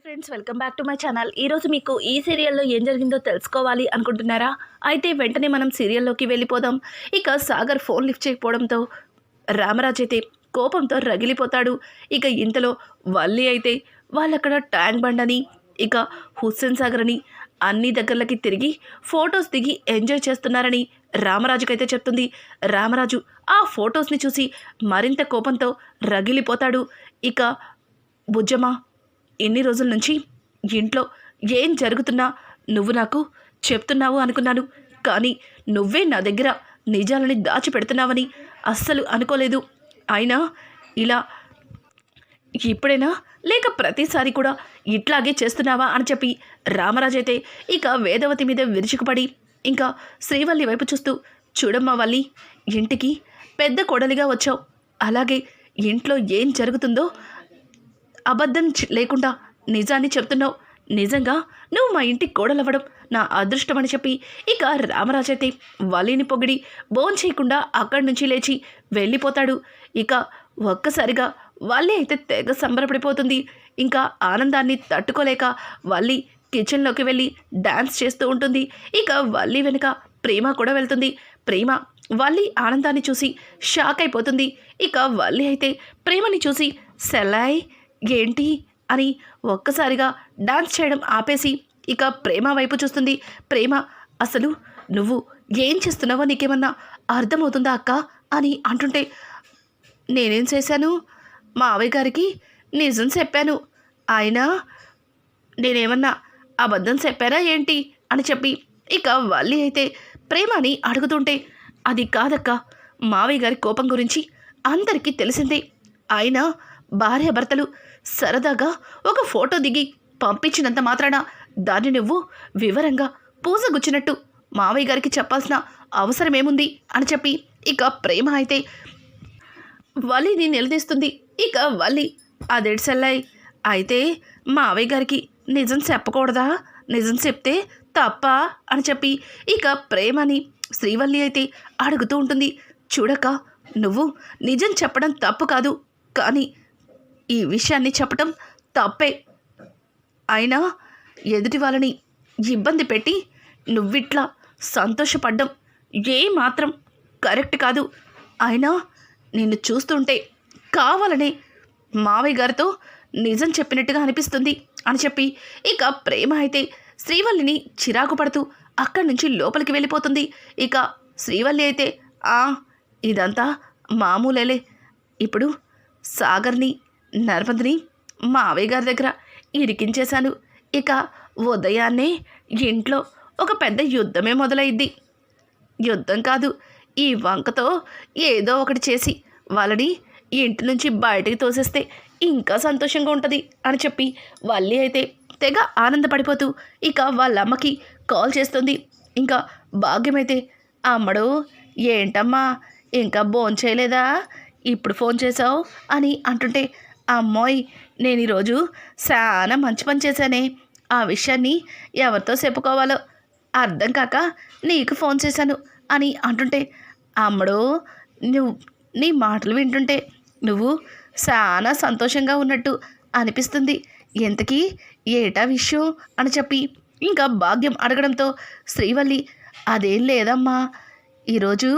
Hi friends welcome back to my channel. ఈరోజు మీకు ఈ సీరియల్లో ఏం జరిగిందో తెలుసుకోవాలి అనుకుంటున్నారా? అయితే వెంటనే మనం సీరియల్లోకి వెళ్ళిపోదాం. ఇక సాగర్ ఫోన్ లిఫ్ట్ చేయకపోవడంతో రామరాజ్ అయితే కోపంతో రగిలిపోతాడు. ఇక ఇంతలో వల్లి అయితే వాళ్ళక్కడ ట్యాంక్ బండ్ అని ఇక హుస్సేన్ సాగర్ అని అన్ని దగ్గరలకి తిరిగి ఫొటోస్ దిగి ఎంజాయ్ చేస్తున్నారని రామరాజుకైతే చెప్తుంది. రామరాజు ఆ ఫొటోస్ని చూసి మరింత కోపంతో రగిలిపోతాడు. ఇక బుజ్జమ్మ ఎన్ని రోజుల నుంచి ఇంట్లో ఏం జరుగుతున్నా నువ్వు నాకు చెప్తున్నావు అనుకున్నాను. కానీ నువ్వే నా దగ్గర నిజాలని దాచిపెడుతున్నావని అస్సలు అనుకోలేదు. అయినా ఇలా ఇప్పుడైనా లేక ప్రతిసారి కూడా ఇట్లాగే చేస్తున్నావా అని చెప్పి రామరాజు అయితే ఇక వేదవతి మీద విరుచుకుపడి ఇంకా శ్రీవల్లి వైపు చూస్తూ చూడమ్మా వల్లి ఇంటికి పెద్ద కొడలిగా వచ్చావు. అలాగే ఇంట్లో ఏం జరుగుతుందో అబద్ధం లేకుండా నిజాన్ని చెప్తున్నావు. నిజంగా నువ్వు మా ఇంటి కోడలవ్వడం నా అదృష్టం అని చెప్పి ఇక రామరాజైతే అయితే పొగిడి బోన్ చేయకుండా అక్కడి నుంచి లేచి వెళ్ళిపోతాడు. ఇక ఒక్కసారిగా వల్లి అయితే తెగ సంబరపడిపోతుంది. ఇంకా ఆనందాన్ని తట్టుకోలేక వల్లి కిచెన్లోకి వెళ్ళి డ్యాన్స్ చేస్తూ ఉంటుంది. ఇక వల్లి వెనుక ప్రేమ కూడా వెళ్తుంది. ప్రేమ వల్లి ఆనందాన్ని చూసి షాక్ అయిపోతుంది. ఇక వల్లి అయితే ప్రేమని చూసి సెలాయ్ ఏంటి అని ఒక్కసారిగా డాన్స్ చేయడం ఆపేసి ఇక ప్రేమ వైపు చూస్తుంది. ప్రేమ అసలు నువ్వు ఏం చేస్తున్నావో నీకేమన్నా అర్థమవుతుందా అక్క అని అంటుంటే నేనేం చేశాను? మా ఆవయ్య గారికి నిజం చెప్పాను. ఆయన నేనేమన్నా అబద్ధం చెప్పారా ఏంటి అని చెప్పి ఇక వల్లి అయితే ప్రేమని అడుగుతుంటే అది కాదక్క మావయ్య గారి కోపం గురించి అందరికీ తెలిసిందే. ఆయన భార్యాభర్తలు సరదాగా ఒక ఫోటో దిగి పంపించినంత మాత్రాన దాన్ని నువ్వు వివరంగా పూసగుచ్చినట్టు మావయ్య గారికి చెప్పాల్సిన అవసరమేముంది అని చెప్పి ఇక ప్రేమ అయితే వలిని నిలదీస్తుంది. ఇక వలి అదేడ్సల్లాయ్ అయితే మావయ్య గారికి నిజం చెప్పకూడదా? నిజం చెప్తే తప్ప అని చెప్పి ఇక ప్రేమని శ్రీవల్లి అయితే అడుగుతూ ఉంటుంది. చూడక నువ్వు నిజం చెప్పడం తప్పు కాదు కానీ ఈ విషయాన్ని చెప్పటం తప్పే. అయినా ఎదుటి వాళ్ళని ఇబ్బంది పెట్టి నువ్విట్లా సంతోషపడ్డం ఏ మాత్రం కరెక్ట్ కాదు. అయినా నిన్ను చూస్తుంటే కావాలనే మావయ్య గారితో నిజం చెప్పినట్టుగా అనిపిస్తుంది అని చెప్పి ఇక ప్రేమ అయితే శ్రీవల్లిని చిరాకు పడుతూ అక్కడి నుంచి లోపలికి వెళ్ళిపోతుంది. ఇక శ్రీవల్లి అయితే ఆ ఇదంతా మామూలేలే. ఇప్పుడు సాగర్ని నర్మదిని మావయ్య గారి దగ్గర ఇరికించేశాను. ఇక ఉదయాన్నే ఇంట్లో ఒక పెద్ద యుద్ధమే మొదలైద్ది. యుద్ధం కాదు ఈ వంకతో ఏదో ఒకటి చేసి వాళ్ళని ఇంటి నుంచి బయటికి తోసేస్తే ఇంకా సంతోషంగా ఉంటుంది అని చెప్పి వల్లి అయితే తెగ ఆనందపడిపోతూ ఇక వాళ్ళ అమ్మకి కాల్ చేస్తుంది. ఇంకా భాగ్యమైతే అమ్మడు ఏంటమ్మా ఇంకా ఫోన్ చేయలేదా ఇప్పుడు ఫోన్ చేసావు అని అంటుంటే అమ్మోయ్ నేను ఈరోజు చాలా మంచి పని చేశానే. ఆ విషయాన్ని ఎవరితో చెప్పుకోవాలో అర్థం కాక నీకు ఫోన్ చేశాను అని అంటుంటే అమ్మడు నువ్వు నీ మాటలు వింటుంటే నువ్వు చాలా సంతోషంగా ఉన్నట్టు అనిపిస్తుంది. ఎంతకీ ఏటా విషయం అని చెప్పి ఇంకా భాగ్యం అడగడంతో శ్రీవల్లి అదేం లేదమ్మా ఈరోజు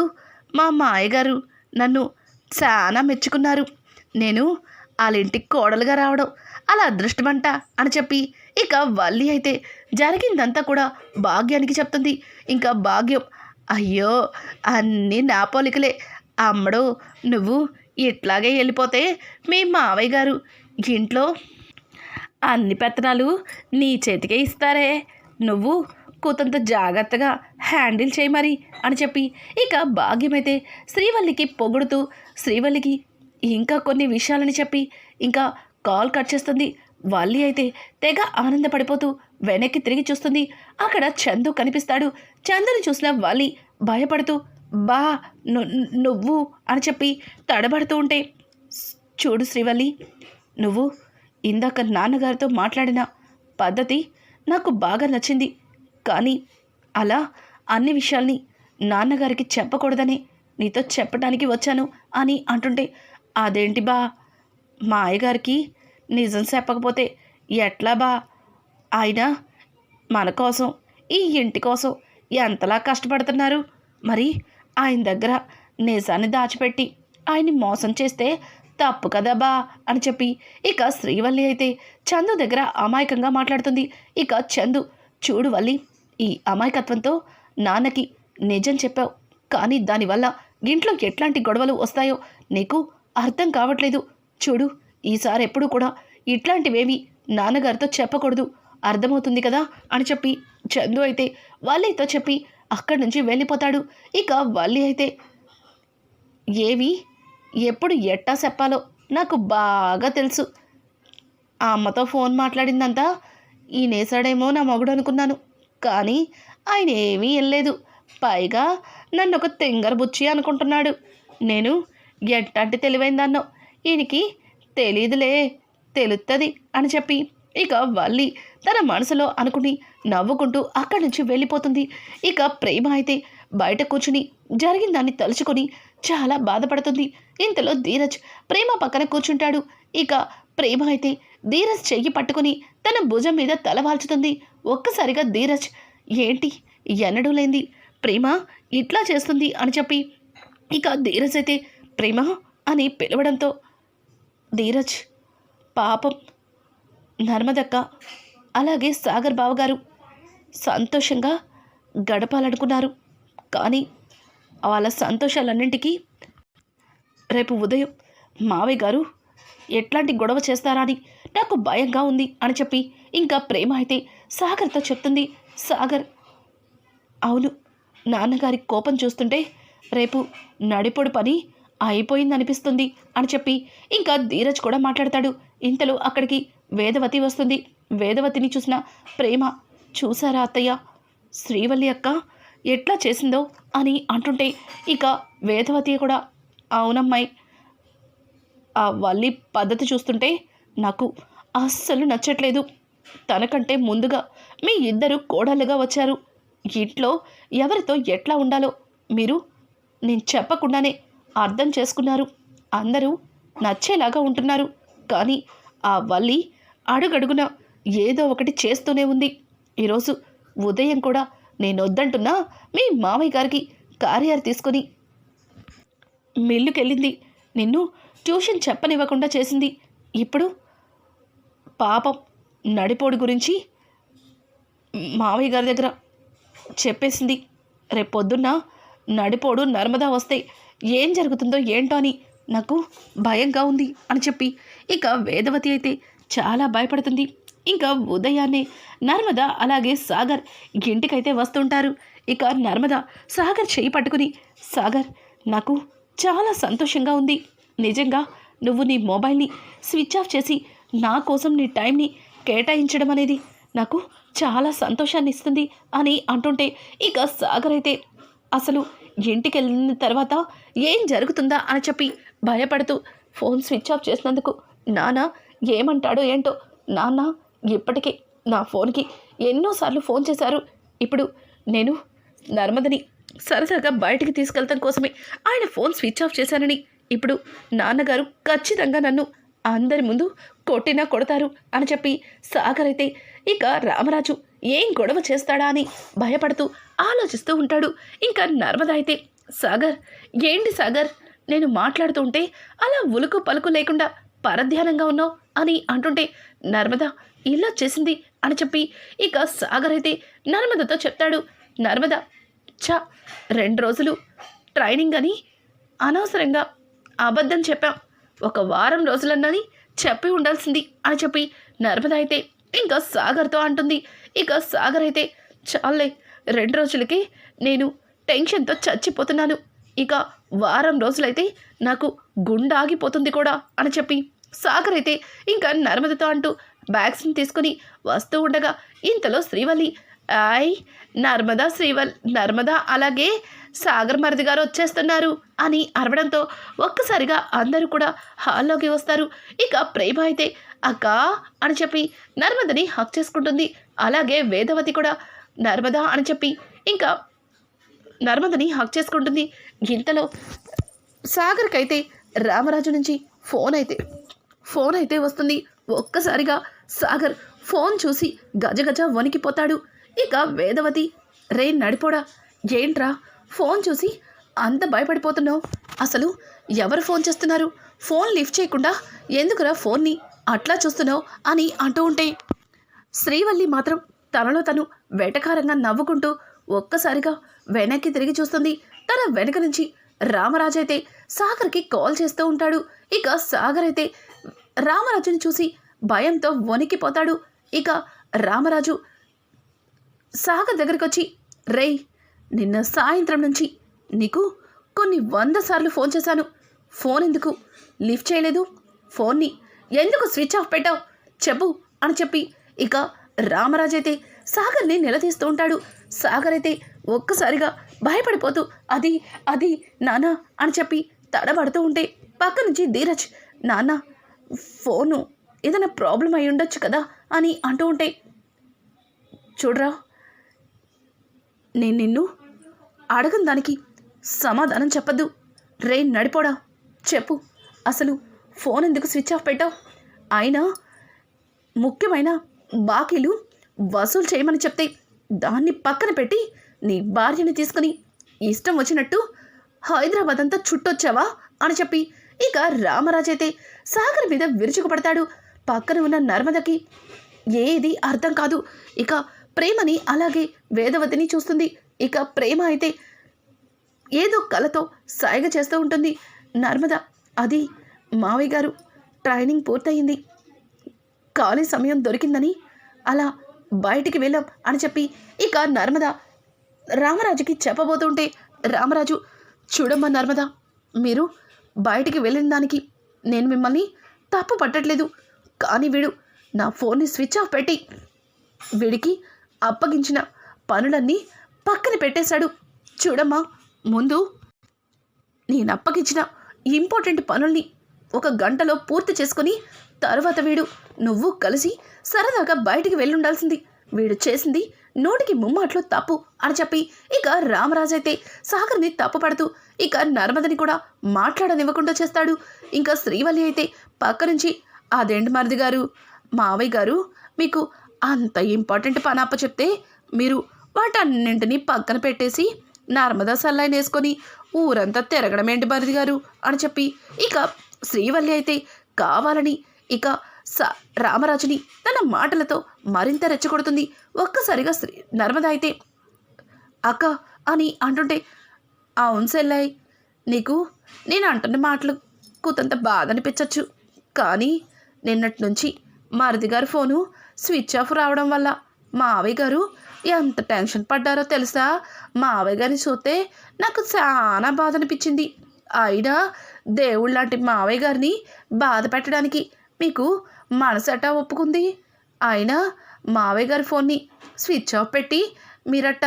మా మాయగారు నన్ను చాలా మెచ్చుకున్నారు. నేను వాళ్ళ ఇంటికి కోడలుగా రావడం అలా అదృష్టమంట అని చెప్పి ఇక వల్లి అయితే జరిగిందంతా కూడా భాగ్యానికి చెప్తుంది. ఇంకా భాగ్యం అయ్యో అన్నీ నా పోలికలే. అమ్మడు నువ్వు ఇట్లాగే వెళ్ళిపోతే మీ మావయ్య గారు ఇంట్లో అన్ని పెత్తనాలు నీ చేతికే ఇస్తారే. నువ్వు కూతంత జాగ్రత్తగా హ్యాండిల్ చేయి మరి అని చెప్పి ఇక భాగ్యమైతే శ్రీవల్లికి పొగుడుతూ శ్రీవల్లికి ఇంకా కొన్ని విషయాలని చెప్పి ఇంకా కాల్ కట్ చేస్తుంది. వల్లి అయితే తెగ ఆనందపడిపోతూ వెనక్కి తిరిగి చూస్తుంది. అక్కడ చందు కనిపిస్తాడు. చందుని చూసిన వల్లి భయపడుతూ బా ను- నువ్వు అని చెప్పి తడబడుతూ ఉంటే చూడు శ్రీవల్లి నువ్వు ఇందాక నాన్నగారితో మాట్లాడిన పద్ధతి నాకు బాగా నచ్చింది. కానీ అలా అన్ని విషయాల్ని నాన్నగారికి చెప్పకూడదని నీతో చెప్పడానికి వచ్చాను అని అంటుంటే అదేంటి బా? మా అయ్యగారికి నిజం చెప్పకపోతే ఎట్లా బా? ఆయన మన కోసం ఈ ఇంటి కోసం ఎంతలా కష్టపడుతున్నారు? మరి ఆయన దగ్గర నిజాన్ని దాచిపెట్టి ఆయన్ని మోసం చేస్తే తప్పు కదా బా? అని చెప్పి ఇక శ్రీవల్లి అయితే చందు దగ్గర అమాయకంగా మాట్లాడుతుంది. ఇక చందు చూడు వల్లి ఈ అమాయకత్వంతో నాన్నకి నిజం చెప్పావు. కానీ దానివల్ల ఇంట్లో ఎట్లాంటి గొడవలు వస్తాయో నీకు అర్థం కావట్లేదు. చూడు ఈసారి ఎప్పుడు కూడా ఇట్లాంటివేవి నాన్నగారితో చెప్పకూడదు. అర్థమవుతుంది కదా అని చెప్పి చందు అయితే వల్లితో చెప్పి అక్కడి నుంచి వెళ్ళిపోతాడు. ఇక వల్లి అయితే ఏవి? ఎప్పుడు ఎట్టా చెప్పాలో నాకు బాగా తెలుసు. ఆ అమ్మతో ఫోన్ మాట్లాడిందంతా ఈ నేసాడేమో నా మొగుడు అనుకున్నాను. కానీ ఆయన ఏమీ వెళ్ళలేదు పైగా నన్ను ఒక తెంగర బుచ్చి అనుకుంటున్నాడు. నేను ఎట్టంటి తెలివైందన్నో. ఈయనకి తెలీదులే తెలుస్తుంది అని చెప్పి ఇక వల్లి తన మనసులో అనుకుని నవ్వుకుంటూ అక్కడి నుంచి వెళ్ళిపోతుంది. ఇక ప్రేమ అయితే బయట కూర్చుని జరిగిందాన్ని తలుచుకొని చాలా బాధపడుతుంది. ఇంతలో ధీరజ్ ప్రేమ పక్కన కూర్చుంటాడు. ఇక ప్రేమ అయితే ధీరజ్ చెయ్యి పట్టుకుని తన భుజం మీద తలవాల్చుతుంది ఒక్కసారిగా ధీరజ్ ఏంటి? ఎన్నడూ లేంది ప్రేమ ఇట్లా చేస్తుంది అని చెప్పి ఇక ధీరజ్ అయితే ప్రేమ అని పిలవడంతో ధీరజ్ పాపం నర్మదక్క అలాగే సాగర్ బావగారు సంతోషంగా గడపాలనుకున్నారు. కానీ వాళ్ళ సంతోషాలన్నింటికీ రేపు ఉదయం మావయ్య గారు ఎట్లాంటి గొడవ చేస్తారా అని నాకు భయంగా ఉంది అని చెప్పి ఇంకా ప్రేమ అయితే సాగర్తో చెప్తుంది. సాగర్ అవును నాన్నగారి కోపం చూస్తుంటే రేపు నడిపొడు పని అయిపోయిందనిపిస్తుంది అని చెప్పి ఇంకా ధీరజ్ కూడా మాట్లాడతాడు. ఇంతలో అక్కడికి వేదవతి వస్తుంది. వేదవతిని చూసిన ప్రేమ చూసారా అత్తయ్య? శ్రీవల్లి అక్క ఎట్లా చేసిందో? అని అంటుంటే ఇక వేదవతి కూడా అవునమ్మాయి ఆ వల్లి పద్ధతి చూస్తుంటే నాకు అస్సలు నచ్చట్లేదు. తనకంటే ముందుగా మీ ఇద్దరు కోడలుగా వచ్చారు. ఇంట్లో ఎవరితో ఎట్లా ఉండాలో మీరు నేను చెప్పకుండానే అర్థం చేసుకున్నారు. అందరూ నచ్చేలాగా ఉంటున్నారు. కానీ ఆ వల్లి అడుగడుగున ఏదో ఒకటి చేస్తూనే ఉంది. ఈరోజు ఉదయం కూడా నేను వద్దంటున్నా మీ మామయ్య గారికి కార్యాలు తీసుకొని మిల్లుకెళ్ళింది. నిన్ను ట్యూషన్ చెప్పనివ్వకుండా చేసింది. ఇప్పుడు పాపం నడిపోడు గురించి మావయ్య గారి దగ్గర చెప్పేసింది. రేపొద్దున్న నడిపోడు నర్మదా వస్తే ఏం జరుగుతుందో ఏంటో అని నాకు భయంగా ఉంది అని చెప్పి ఇక వేదవతి అయితే చాలా భయపడుతుంది. ఇంకా ఉదయాన్నే నర్మద అలాగే సాగర్ ఇంటికైతే వస్తుంటారు. ఇక నర్మద సాగర్ చేయి పట్టుకుని సాగర్ నాకు చాలా సంతోషంగా ఉంది. నిజంగా నువ్వు నీ మొబైల్ని స్విచ్ ఆఫ్ చేసి నా కోసం నీ టైంని కేటాయించడం అనేది నాకు చాలా సంతోషాన్ని ఇస్తుంది అని అంటుంటే ఇక సాగర్ అయితే అసలు ఇంటికి వెళ్ళిన తర్వాత ఏం జరుగుతుందా అని చెప్పి భయపడుతూ ఫోన్ స్విచ్ ఆఫ్ చేసినందుకు నాన్న ఏమంటాడో ఏంటో నాన్న ఇప్పటికే నా ఫోన్కి ఎన్నోసార్లు ఫోన్ చేశారు. ఇప్పుడు నేను నర్మదని సరదాగా బయటికి తీసుకెళ్తాం కోసమే ఆయన ఫోన్ స్విచ్ ఆఫ్ చేశానని ఇప్పుడు నాన్నగారు ఖచ్చితంగా నన్ను అందరి ముందు కొట్టినా కొడతారు అని చెప్పి సాగర్ అయితే ఇక రామరాజు ఏం గొడవ చేస్తాడా అని భయపడుతూ ఆలోచిస్తూ ఉంటాడు. ఇంకా నర్మద అయితే సాగర్ ఏంటి సాగర్? నేను మాట్లాడుతూ ఉంటే అలా ఉలుకు పలుకు లేకుండా పరధ్యానంగా ఉన్నావు అని అంటుంటే నర్మద ఇలా చేసింది అని చెప్పి ఇక సాగర్ అయితే నర్మదతో చెప్తాడు. నర్మద చ రెండు రోజులు ట్రైనింగ్ అని అనవసరంగా అబద్ధం చెప్పాం. ఒక వారం రోజులన్నది చెప్పి ఉండాల్సింది అని చెప్పి నర్మద అయితే ఇంకా సాగర్తో అంటుంది. ఇక సాగర్ అయితే చాలే రెండు రోజులకి నేను టెన్షన్తో చచ్చిపోతున్నాను. ఇక వారం రోజులైతే నాకు గుండె ఆగిపోతుంది కూడా అని చెప్పి సాగర్ అయితే ఇంకా నర్మదతో అంటూ బ్యాగ్స్ని తీసుకుని వస్తూ ఉండగా ఇంతలో శ్రీవల్లి ఆయ్ నర్మదా శ్రీవల్ నర్మదా అలాగే సాగర్ మరిది గారు వచ్చేస్తున్నారు అని అరవడంతో ఒక్కసారిగా అందరూ కూడా హాల్లోకి వస్తారు. ఇక ప్రేమ అయితే అక్క అని చెప్పి నర్మదని హక్ చేసుకుంటుంది. అలాగే వేదవతి కూడా నర్మదా అని చెప్పి ఇంకా నర్మదని హక్ చేసుకుంటుంది. ఇంతలో సాగర్కైతే రామరాజు నుంచి ఫోన్ అయితే ఫోన్ అయితే వస్తుంది. ఒక్కసారిగా సాగర్ ఫోన్ చూసి గజగజ వణికిపోతాడు. ఇక వేదవతి రే నడిపోడా ఏంట్రా ఫోన్ చూసి అంత భయపడిపోతున్నావు? అసలు ఎవరు ఫోన్ చేస్తున్నారు? ఫోన్ లిఫ్ట్ చేయకుండా ఎందుకురా ఫోన్ని అట్లా చూస్తున్నావు అని అంటూ ఉంటే? శ్రీవల్లి మాత్రం తనలో తను వెటకారంగా నవ్వుకుంటూ ఒక్కసారిగా వెనక్కి తిరిగి చూస్తుంది. తన వెనక నుంచి రామరాజు అయితే సాగర్కి కాల్ చేస్తూ ఉంటాడు. ఇక సాగర్ అయితే రామరాజుని చూసి భయంతో వణికిపోతాడు. ఇక రామరాజు సాగర్ దగ్గరికి వచ్చి రేయ్ నిన్న సాయంత్రం నుంచి నీకు కొన్ని వంద సార్లు ఫోన్ చేశాను. ఫోన్ ఎందుకు? లిఫ్ట్ చేయలేదు. ఫోన్ని ఎందుకు స్విచ్ ఆఫ్ పెట్టావు? చెప్పు అని చెప్పి ఇక రామరాజు అయితే సాగర్ని నిలదీస్తూ ఉంటాడు. సాగర్ అయితే ఒక్కసారిగా భయపడిపోతూ అది అది నానా అని చెప్పి తడబడుతూ ఉంటే పక్క నుంచి ధీరజ్ నాన్న ఫోను ఏదైనా ప్రాబ్లం అయి ఉండొచ్చు కదా? అని అంటూ ఉంటే చూడరా నేను నిన్ను అడగని దానికి. సమాధానం చెప్పద్దు. రే నడిపోడా. చెప్పు. అసలు ఫోన్ ఎందుకు స్విచ్ ఆఫ్ పెట్టావు? అయినా ముఖ్యమైన బాకీలు వసూలు చేయమని చెప్తే దాన్ని పక్కన పెట్టి నీ భార్యని తీసుకుని ఇష్టం వచ్చినట్టు హైదరాబాద్ అంతా చుట్టొచ్చావా అని చెప్పి ఇక రామరాజైతే సాగర్ మీద విరుచుకుపడతాడు. పక్కన ఉన్న నర్మదకి ఏది అర్థం కాదు. ఇక ప్రేమని అలాగే వేదవతిని చూస్తుంది. ఇక ప్రేమ అయితే ఏదో కలతో సాయిగ చేస్తూ ఉంటుంది. నర్మద అది మావయ్య గారు ట్రైనింగ్ పూర్తయింది. ఖాళీ సమయం దొరికిందని అలా బయటికి వెళ్ళాం అని చెప్పి ఇక నర్మద రామరాజుకి చెప్పబోతుంటే రామరాజు చూడమ్మా నర్మద మీరు బయటికి వెళ్ళిన దానికి నేను మిమ్మల్ని తప్పు పట్టట్లేదు. కానీ వీడు నా ఫోన్ని స్విచ్ ఆఫ్ పెట్టి వీడికి అప్పగించిన పనులన్నీ పక్కన పెట్టేశాడు. చూడమ్మా ముందు నేను అప్పగించిన ఇంపార్టెంట్ పనుల్ని ఒక గంటలో పూర్తి చేసుకుని తర్వాత వీడు నువ్వు కలిసి సరదాగా బయటికి వెళ్ళుండాల్సింది. వీడు చేసింది నోటికి ముమ్మాట్లో తప్పు అని చెప్పి ఇక రామరాజు అయితే సాగర్ని తప్పుపడుతూ ఇక నర్మదని కూడా మాట్లాడనివ్వకుండా చేస్తాడు. ఇంకా శ్రీవల్లి అయితే పక్క నుంచి అదేంటి మరిది గారు? మావయ్య గారు మీకు అంత ఇంపార్టెంట్ పని అప్ప చెప్తే మీరు వాటన్నింటినీ పక్కన పెట్టేసి నర్మదా సల్లాయిని వేసుకొని ఊరంతా తిరగడం ఏంటి మరిది గారు? అని చెప్పి ఇక శ్రీవల్లి అయితే కావాలని ఇక స రామరాజుని తన మాటలతో మరింత రెచ్చగొడుతుంది. ఒక్కసారిగా శ్రీ నర్మద అయితే అక్క అని అంటుంటే అవును సెల్లాయ్ నీకు నేను అంటున్న మాటలు కూతంత బాధ అనిపించవచ్చు కానీ నిన్నటి నుంచి మరిది గారి ఫోను స్విచ్ ఆఫ్ రావడం వల్ల మావయ్య గారు ఎంత టెన్షన్ పడ్డారో తెలుసా? మావయ్య గారిని చూస్తే నాకు చాలా బాధ అనిపించింది అయినా దేవుళ్ళ లాంటి మావయ్య గారిని బాధ పెట్టడానికి మీకు మనసట ఒప్పుకుంది? అయినా మావయ్య గారి ఫోన్ని స్విచ్ ఆఫ్ పెట్టి మీరట్ట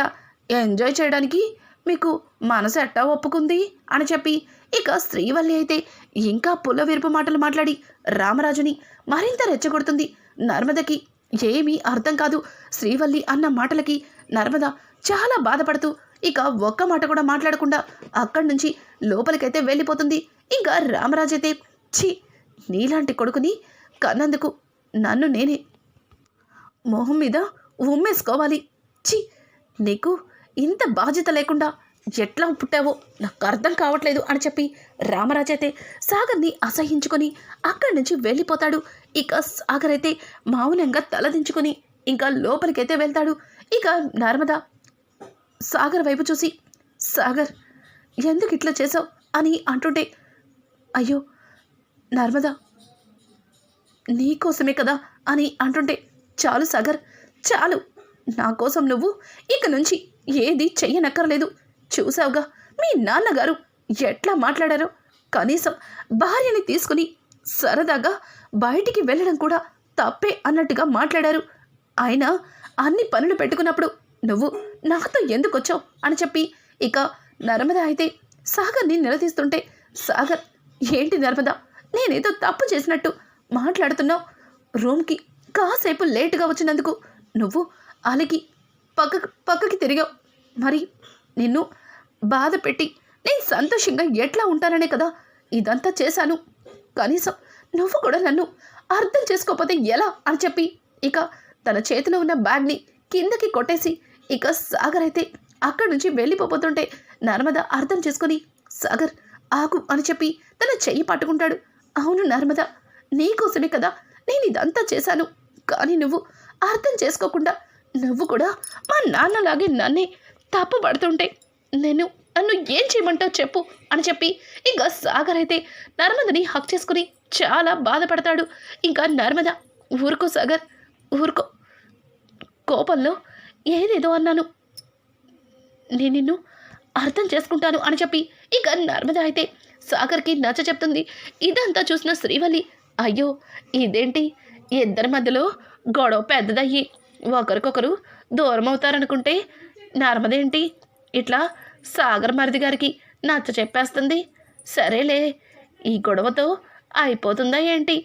ఎంజాయ్ చేయడానికి మీకు మనసు ఎట్టా ఒప్పుకుంది? అని చెప్పి ఇక శ్రీవల్లి అయితే ఇంకా పుల్ల విరుపు మాటలు మాట్లాడి రామరాజుని మరింత రెచ్చగొడుతుంది నర్మదకి. ఏమీ అర్థం కాదు. శ్రీవల్లి అన్న మాటలకి నర్మద చాలా బాధపడుతూ ఇక ఒక్క మాట కూడా మాట్లాడకుండా అక్కడి నుంచి లోపలికైతే వెళ్ళిపోతుంది. ఇంకా రామరాజు అయితే ఛీ నీలాంటి కొడుకుని కన్నందుకు నన్ను నేనే మొహం మీద ఉమ్మేసుకోవాలి. ఛీ నీకు ఇంత బాధ్యత లేకుండా ఎట్లా పుట్టావో నాకు అర్థం కావట్లేదు అని చెప్పి రామరాజు అయితే సాగర్ని అసహించుకొని అక్కడి నుంచి వెళ్ళిపోతాడు. ఇక సాగర్ అయితే మౌనంగా తలదించుకొని ఇంకా లోపలికైతే వెళ్తాడు. ఇక నర్మద సాగర్ వైపు చూసి సాగర్ ఎందుకు ఇట్లా చేసావు అని అంటుంటే అయ్యో నర్మద నీకోసమే కదా? అని అంటుంటే చాలు సాగర్ చాలు. నా కోసం నువ్వు ఇక నుంచి ఏది చెయ్యనక్కర్లేదు. చూసావుగా? మీ నాన్నగారు ఎట్లా మాట్లాడారో? కనీసం భార్యని తీసుకుని సరదాగా బయటికి వెళ్ళడం కూడా తప్పే అన్నట్టుగా మాట్లాడారు. ఆయన అన్ని పనులు పెట్టుకున్నప్పుడు నువ్వు నాతో ఎందుకు వచ్చావు అని చెప్పి ఇక నర్మద అయితే సాగర్ని నిలదీస్తుంటే సాగర్ ఏంటి నర్మద? నేనేదో తప్పు చేసినట్టు మాట్లాడుతున్నావు? రూమ్కి కాసేపు లేటుగా వచ్చినందుకు నువ్వు అలిగి పక్కకు పక్కకి తిరిగావు. మరి నిన్ను బాధ పెట్టి నేను సంతోషంగా ఎట్లా ఉంటాననే కదా? ఇదంతా చేశాను. కనీసం నువ్వు కూడా నన్ను అర్థం చేసుకోకపోతే ఎలా అని చెప్పి ఇక తన చేతిలో ఉన్న బ్యాగ్ని కిందకి కొట్టేసి ఇక సాగర్ అయితే అక్కడి నుంచి వెళ్ళిపోతుంటే నర్మద అర్థం చేసుకొని సాగర్ ఆగు అని చెప్పి తన చెయ్యి పట్టుకుంటాడు. అవును నర్మద నీకోసమే కదా నేను ఇదంతా చేశాను. కానీ నువ్వు అర్థం చేసుకోకుండా నువ్వు కూడా మా నాన్నలాగే నన్నే తప్పు పడుతుంటే నేను నన్ను ఏం చేయమంటావు చెప్పు అని చెప్పి ఇంకా సాగర్ అయితే నర్మదని హక్ చేసుకుని చాలా బాధపడతాడు. ఇంకా నర్మద ఊరుకో సాగర్ ఊరుకో. కోపంలో ఏదేదో అన్నాను. నేను నిన్ను అర్థం చేసుకుంటాను అని చెప్పి ఇక నర్మద అయితే సాగర్కి నచ్చ చెప్తుంది. ఇదంతా చూసిన శ్రీవల్లి అయ్యో ఇదేంటి? ఇద్దరి మధ్యలో గొడవ పెద్దదయ్యి. ఒకరికొకరు దూరం అవుతారనుకుంటే నర్మదేంటి? ఇట్లా సాగర్ మరిది గారికి నచ్చ చెప్పేస్తుంది. సరేలే ఈ గొడవతో అయిపోతుందా ఏంటి?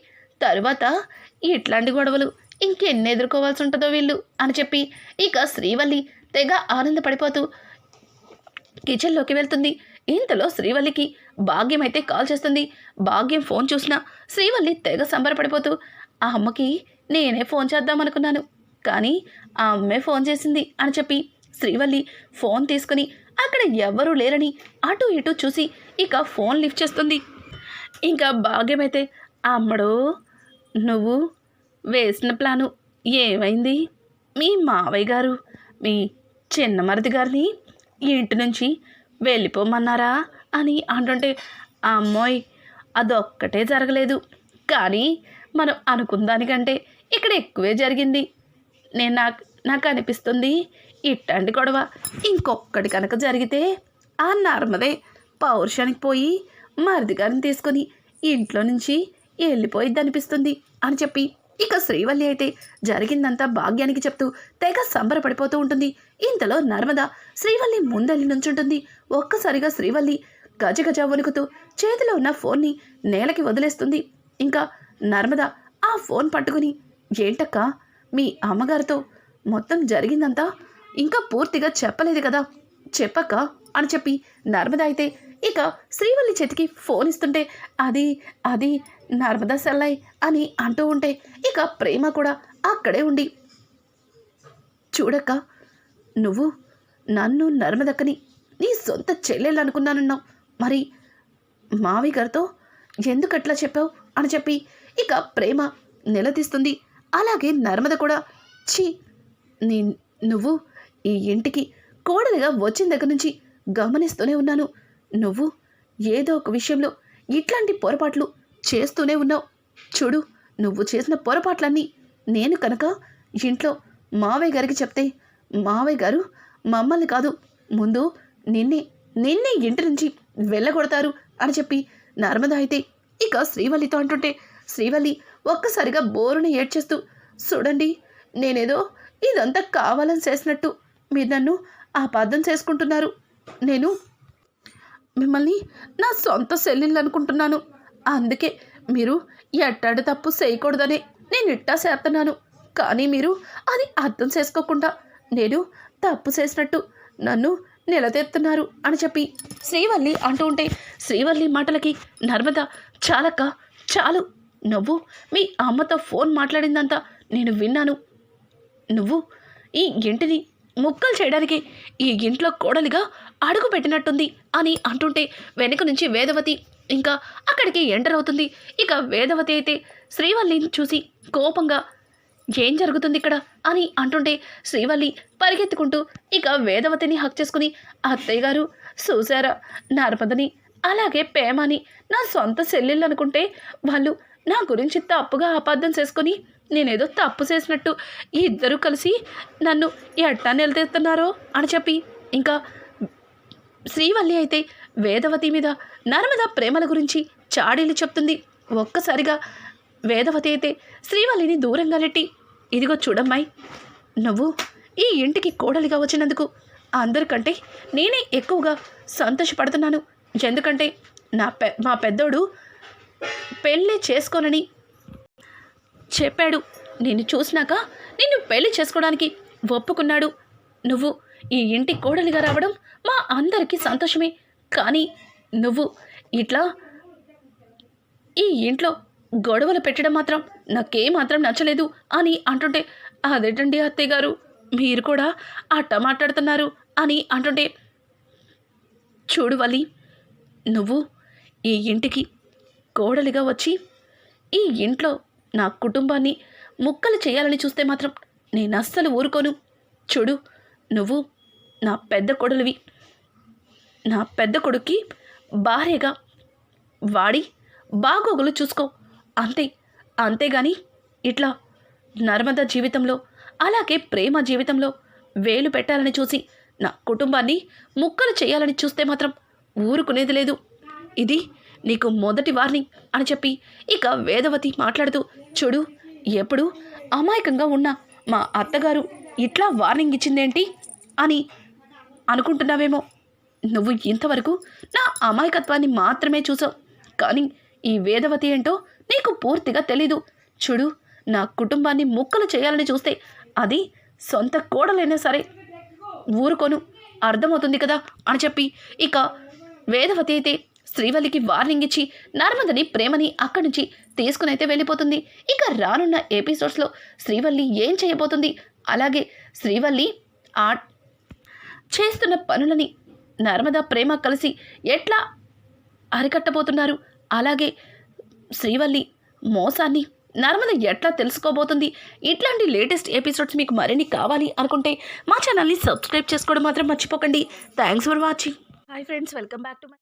తరువాత ఇట్లాంటి గొడవలు ఇంకెన్ని ఎదుర్కోవాల్సి ఉంటుందో వీళ్ళు అని చెప్పి ఇక శ్రీవల్లి తెగ ఆనందపడిపోతూ కిచెన్లోకి వెళ్తుంది. ఇంతలో శ్రీవల్లికి భాగ్యం అయితే కాల్ చేస్తుంది. భాగ్యం ఫోన్ చూసినా శ్రీవల్లి తెగ సంబరపడిపోతూ ఆ అమ్మకి నేనే ఫోన్ చేద్దామనుకున్నాను కానీ ఆ అమ్మే ఫోన్ చేసింది అని చెప్పి శ్రీవల్లి ఫోన్ తీసుకుని అక్కడ ఎవ్వరూ లేరని అటు ఇటు చూసి ఇక ఫోన్ లిఫ్ట్ చేస్తుంది. ఇంకా భాగ్యమైతే అమ్మడు నువ్వు వేసిన ప్లాను ఏమైంది? మీ మావయ్య గారు మీ చిన్న మరిది గారిని ఇంటి నుంచి వెళ్ళిపోమన్నారా? అని అంటుంటే అమ్మోయ్ అదొక్కటే జరగలేదు. కానీ మనం అనుకున్న దానికంటే ఇక్కడ ఎక్కువే జరిగింది. నేను నాకు నాకు అనిపిస్తుంది ఇట్టండి గొడవ. ఇంకొక్కటి కనుక జరిగితే ఆ నర్మదే పౌరుషానికి పోయి మరిది గారిని తీసుకొని ఇంట్లో నుంచి వెళ్ళిపోయిద్ది అనిపిస్తుంది అని చెప్పి ఇక శ్రీవల్లి అయితే జరిగిందంతా భాగ్యానికి చెప్తూ తెగ సంబరపడిపోతూ ఉంటుంది. ఇంతలో నర్మద శ్రీవల్లి ముందల్లి నుంచుంటుంది. ఒక్కసారిగా శ్రీవల్లి గజగజ వణుకుతూ చేతిలో ఉన్న ఫోన్ని నేలకి వదిలేస్తుంది. ఇంకా నర్మద ఆ ఫోన్ పట్టుకుని ఏంటక్క మీ అమ్మగారితో మొత్తం జరిగిందంతా ఇంకా పూర్తిగా చెప్పలేదు కదా. చెప్పక్క అని చెప్పి నర్మద అయితే ఇక శ్రీవల్లి చేతికి ఫోన్ ఇస్తుంటే అది అది నర్మదా సెల్లై అని అంటూ ఉంటే ఇక ప్రేమ కూడా అక్కడే ఉండి చూడక్క నువ్వు నన్ను నర్మదక్కని నీ సొంత చెల్లెలు అనుకున్నానున్నావు మరి మావి గారితో ఎందుకట్లా చెప్పావు? అని చెప్పి ఇక ప్రేమ నిలదీస్తుంది. అలాగే నర్మద కూడా ఛీ నీ నువ్వు ఈ ఇంటికి కోడలిగా వచ్చిన దగ్గర నుంచి గమనిస్తూనే ఉన్నాను. నువ్వు ఏదో ఒక విషయంలో ఇట్లాంటి పొరపాట్లు చేస్తూనే ఉన్నావు. చూడు నువ్వు చేసిన పొరపాట్లన్నీ నేను కనుక ఇంట్లో మావయ్య గారికి చెప్తే మావయ్య గారు మమ్మల్ని కాదు ముందు నిన్నే నిన్నే ఇంటి నుంచి వెళ్ళగొడతారు అని చెప్పి నర్మద అయితే ఇక శ్రీవల్లితో అంటుంటే శ్రీవల్లి ఒక్కసారిగా బోరుని ఏడ్చేస్తూ చూడండి నేనేదో ఇదంతా కావాలని చేసినట్టు మీరు నన్ను అపార్థం చేసుకుంటున్నారు. నేను మిమ్మల్ని నా సొంత సెల్లిళ్ళు అనుకుంటున్నాను. అందుకే మీరు ఎట్టాడి తప్పు చేయకూడదని నేను ఇట్టా చేస్తున్నాను. కానీ మీరు అది అర్థం చేసుకోకుండా నేను తప్పు చేసినట్టు నన్ను నిలదీస్తున్నారు అని చెప్పి శ్రీవల్లి అంటూ ఉంటే శ్రీవల్లి మాటలకి నర్మద చాలక్క చాలు. నువ్వు మీ అమ్మతో ఫోన్ మాట్లాడిందంతా నేను విన్నాను. నువ్వు ఈ ఇంటిని ముక్కలు చేయడానికి ఈ ఇంట్లో కోడలిగా అడుగు పెట్టినట్టుంది అని అంటుంటే వెనుక నుంచి వేదవతి ఇంకా అక్కడికి ఎంటర్ అవుతుంది. ఇక వేదవతి అయితే శ్రీవల్లిని చూసి కోపంగా ఏం జరుగుతుంది ఇక్కడ? అని అంటుంటే శ్రీవల్లి పరిగెత్తుకుంటూ ఇక వేదవతిని హక్ చేసుకుని అత్తయ్య గారు చూసారా నర్మదని అలాగే పేమని నా సొంత చెల్లెళ్ళు అనుకుంటే వాళ్ళు నా గురించి తప్పుగా అపార్థం చేసుకొని నేనేదో తప్పు చేసినట్టు ఇద్దరు కలిసి నన్ను ఎట్టా నిలదీస్తున్నారో అని చెప్పి ఇంకా శ్రీవల్లి అయితే వేదవతి మీద నర్మద ప్రేమల గురించి చాడీలు చెప్తుంది. ఒక్కసారిగా వేదవతి అయితే శ్రీవల్లిని దూరంగా నెట్టి ఇదిగో చూడమ్మాయి నువ్వు ఈ ఇంటికి కోడలిగా వచ్చినందుకు అందరికంటే నేనే ఎక్కువగా సంతోషపడుతున్నాను. ఎందుకంటే నా పె మా పెద్దోడు పెళ్ళి చేసుకోనని చెప్పాడు. నిన్ను చూసినాక నిన్ను పెళ్ళి చేసుకోవడానికి ఒప్పుకున్నాడు. నువ్వు ఈ ఇంటి కోడలిగా రావడం మా అందరికీ సంతోషమే. కానీ నువ్వు ఇట్లా ఈ ఇంట్లో గొడవలు పెట్టడం మాత్రం నాకేమాత్రం నచ్చలేదు అని అంటుంటే అదేంటండి అత్తయ్య గారు మీరు కూడా అట్ట మాట్లాడుతున్నారు అని అంటుంటే చూడు వల్లి నువ్వు ఈ ఇంటికి కోడలిగా వచ్చి ఈ ఇంట్లో నా కుటుంబాన్ని ముక్కలు చేయాలని చూస్తే మాత్రం నేను అస్సలు ఊరుకోను. చూడు నువ్వు నా పెద్ద కొడులివి. నా పెద్ద కొడుక్కి భార్యగా వాడి బాగోగులు చూసుకో. అంతే అంతేగాని ఇట్లా నర్మద జీవితంలో అలాగే ప్రేమ జీవితంలో వేలు పెట్టాలని చూసి నా కుటుంబాన్ని ముక్కలు చేయాలని చూస్తే మాత్రం ఊరుకునేది లేదు. ఇది నీకు మొదటి వార్నింగ్ అని చెప్పి ఇక వేదవతి మాట్లాడుతూ చూడు ఎప్పుడు అమాయకంగా ఉన్న మా అత్తగారు ఇట్లా వార్నింగ్ ఇచ్చిందేంటి? అని అనుకుంటున్నావేమో. నువ్వు ఇంతవరకు నా అమాయకత్వాన్ని మాత్రమే చూసావు. కానీ ఈ వేదవతి ఏంటో నీకు పూర్తిగా తెలీదు. చూడు నా కుటుంబాన్ని ముక్కలు చేయాలని చూస్తే అది సొంత కోడలైనా సరే ఊరుకోను. అర్థమవుతుంది కదా? అని చెప్పి ఇక వేదవతి అయితే శ్రీవల్లికి వార్నింగ్ ఇచ్చి నర్మదని ప్రేమని అక్కడి నుంచి తీసుకునైతే వెళ్ళిపోతుంది. ఇక రానున్న ఎపిసోడ్స్లో శ్రీవల్లి ఏం చేయబోతుంది? అలాగే శ్రీవల్లి ఆ చేస్తున్న పనులని నర్మద ప్రేమ కలిసి ఎట్లా అరికట్టబోతున్నారు? అలాగే శ్రీవల్లి మోసాన్ని నర్మద ఎట్లా తెలుసుకోబోతుంది? ఇట్లాంటి లేటెస్ట్ ఎపిసోడ్స్ మీకు మరిన్ని కావాలి అనుకుంటే మా ఛానల్ని సబ్స్క్రైబ్ చేసుకోవడం మాత్రం మర్చిపోకండి. Thanks for watching hi friends welcome back to my